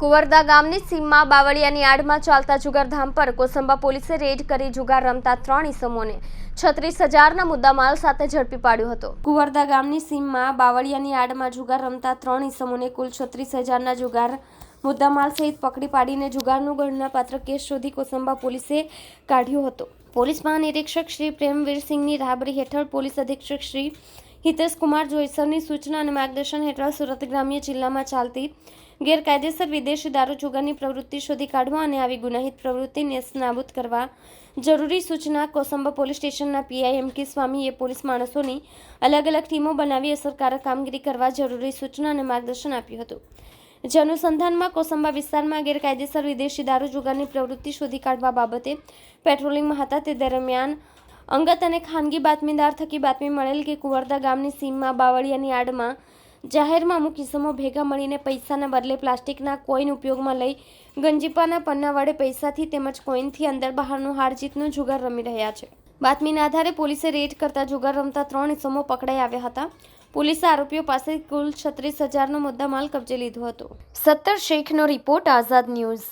કુંવરદા ગામની સીમમાં બાવળિયાની આડમાં ચાલતા જુગારધામ પર કોસંબા પોલીસે રેડ કરી જુગાર રમતા ત્રણ ઇસમોને છત્રીસ હજારના મુદ્દામાલ સાથે ઝડપી પાડ્યો હતો. કુંવરદા ગામની સીમમાં બાવળિયાની આડમાં જુગાર રમતા ત્રણ ઇસમોને કુલ છત્રીસ હજારના જુગાર મુદ્દામાલ સહિત પકડી પાડીને જુગારનું ગણનાપાત્ર કેસ શોધી કોસંબા પોલીસે કાઢ્યો હતો. પોલીસ મહાનિરીક્ષક શ્રી પ્રેમવીરસિંહની રાબડી હેઠળ પોલીસ અધિક્ષક શ્રી હિતેશ કુમાર જોઈસરની સૂચના અને માર્ગદર્શન હેઠળ સુરત ગ્રામ્ય જિલ્લામાં ચાલતી ગેરકાયદેસર વિદેશી દારૂચુગાની પ્રવૃત્તિ શોધી કાઢવા અને આવી ગુનાહિત પ્રવૃત્તિ નાબૂદ કરવા જરૂરી સૂચના કોસંબા પોલીસ સ્ટેશનના પીઆઈ એમ કે સ્વામીએ પોલીસ માણસોની અલગ અલગ ટીમો બનાવી અસરકારક કામગીરી કરવા જરૂરી સૂચના અને માર્ગદર્શન આપ્યું હતું. જે અનુસંધાનમાં કોસંબા વિસ્તારમાં ગેરકાયદેસર વિદેશી દારૂ જુગારની પ્રવૃત્તિ શોધી કાઢવા બાબતે પેટ્રોલિંગમાં હતા. તે દરમિયાન અંગત અને ખાનગી બાતમીદાર થકી બાતમી મળેલ કે કુંવરદા ગામની સીમમાં, બાવળિયાની આડમાં જાહેરમાં અમુક કિસ્સામાં ભેગા મળીને પૈસાના બદલે પ્લાસ્ટિકના કોઈન ઉપયોગમાં લઈ ગંજીપાના પન્ના વડે પૈસાથી તેમજ કોઈનથી અંદર બહારનું હાર જીતનો જુગાર રમી રહ્યા છે. બાતમીના આધારે પોલીસે રેડ કરતા જુગાર રમતા ત્રણ ઇસમો પકડાઈ આવ્યા હતા. પોલીસે આરોપીઓ પાસે કુલ છત્રીસ હજારનો મુદ્દામાલ કબજે લીધો હતો. સત્તર શેખનો રિપોર્ટ આઝાદ ન્યૂઝ.